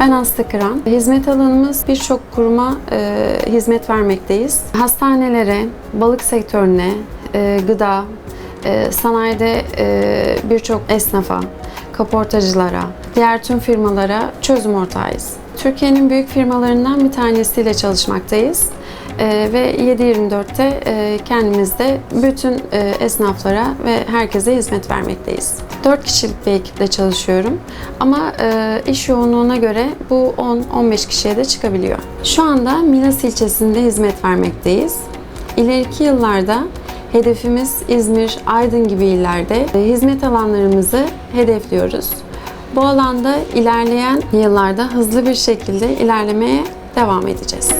Ben Aslı Kıran. Hizmet alanımız birçok kuruma e, hizmet vermekteyiz. Hastanelere, balık sektörüne, e, gıda, e, sanayide e, birçok esnafa, kaportacılara, diğer tüm firmalara çözüm ortağıyız. Türkiye'nin büyük firmalarından bir tanesiyle çalışmaktayız. E, ve 7-24'te e, kendimizde bütün e, esnaflara ve herkese hizmet vermekteyiz. 4 kişilik bir ekiple çalışıyorum ama e, iş yoğunluğuna göre bu 10-15 kişiye de çıkabiliyor. Şu anda Milas ilçesinde hizmet vermekteyiz. İleriki yıllarda hedefimiz İzmir, Aydın gibi illerde e, hizmet alanlarımızı hedefliyoruz. Bu alanda ilerleyen yıllarda hızlı bir şekilde ilerlemeye devam edeceğiz.